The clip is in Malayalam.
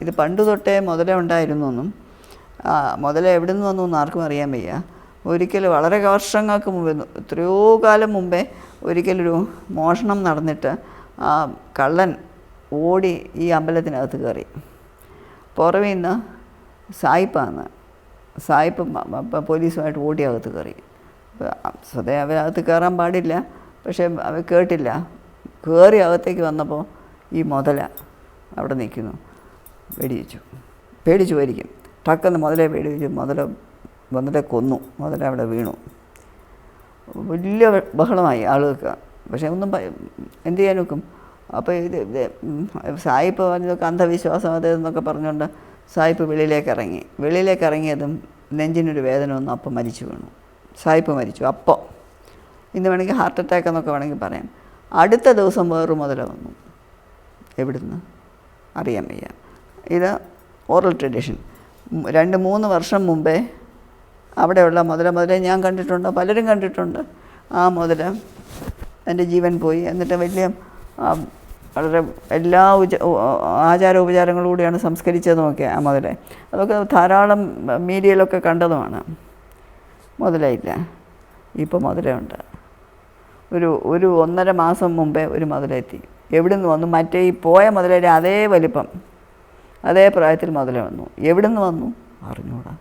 ഇത് പണ്ട് തൊട്ടേ മുതലേ ഉണ്ടായിരുന്നു എന്നും മുതല എവിടെ നിന്ന് വന്നു ആർക്കും അറിയാൻ വയ്യ. ഒരിക്കൽ വളരെ വർഷങ്ങൾക്ക് മുമ്പ് എത്രയോ കാലം മുമ്പേ ഒരിക്കലൊരു മോഷണം നടന്നിട്ട് ആ കള്ളൻ ഓടി ഈ അമ്പലത്തിനകത്ത് കയറി. പുറമേ നിന്ന് സായിപ്പാന്ന് സായിപ്പ് പോലീസുമായിട്ട് ഓടി അകത്ത് കയറി. സ്വതേ അവരകത്ത് കയറാൻ പാടില്ല. പക്ഷേ അവർ കേട്ടില്ല. കയറി അകത്തേക്ക് വന്നപ്പോൾ ഈ മുതല അവിടെ നിൽക്കുന്നു. വെടിവെച്ചു പേടിച്ചു പോയിരിക്കും ടക്കെന്ന് മുതലേ വെടിവെച്ചു മുതല മുതലെ കൊന്നു. മുതലേ അവിടെ വീണു. വലിയ ബഹളമായി ആളുകൾക്ക്. പക്ഷേ ഒന്നും എന്ത് ചെയ്യാൻ നോക്കും? അപ്പോൾ ഇത് സായിപ്പ് പറഞ്ഞതൊക്കെ അന്ധവിശ്വാസം അത് എന്നൊക്കെ പറഞ്ഞുകൊണ്ട് സായിപ്പ് വെളിയിലേക്ക് ഇറങ്ങി വെളിയിലേക്ക് ഇറങ്ങിയതും നെഞ്ചിനൊരു വേദന വന്നു. അപ്പം മരിച്ചു വീണു. സായിപ്പ് മരിച്ചു. അപ്പോൾ ഇന്ന് വേണമെങ്കിൽ ഹാർട്ട് അറ്റാക്ക് എന്നൊക്കെ വേണമെങ്കിൽ പറയാം. അടുത്ത ദിവസം വേറൊരു മുതല വന്നു. എവിടുന്ന്? അറിയാൻ വയ്യ. ഇത് ഓറൽ ട്രഡീഷൻ. രണ്ട് മൂന്ന് വർഷം മുമ്പേ അവിടെയുള്ള മുതല മുതലേ ഞാൻ കണ്ടിട്ടുണ്ട് പലരും കണ്ടിട്ടുണ്ട്. ആ മുതല എന്റെ ജീവൻ പോയി. എന്നിട്ട് വലിയ വളരെ എല്ലാ ഉച ആചാര ഉപചാരങ്ങളോടെയാണ് സംസ്കരിച്ചതുമൊക്കെ ആ മുതലെ. അതൊക്കെ ധാരാളം മീഡിയയിലൊക്കെ കണ്ടതുമാണ്. മുതലയില്ല. ഇപ്പോൾ മുതലുണ്ട് ഒരു ഒരു ഒന്നര മാസം മുമ്പേ ഒരു മുതലെത്തി. എവിടെ നിന്ന് വന്നു? മറ്റേ ഈ പോയ മുതലയുടെ അതേ വലിപ്പം. അതേ പ്രായത്തിൽ മുതലേ വന്നു. എവിടെ നിന്ന് വന്നു? അറിഞ്ഞൂടാ.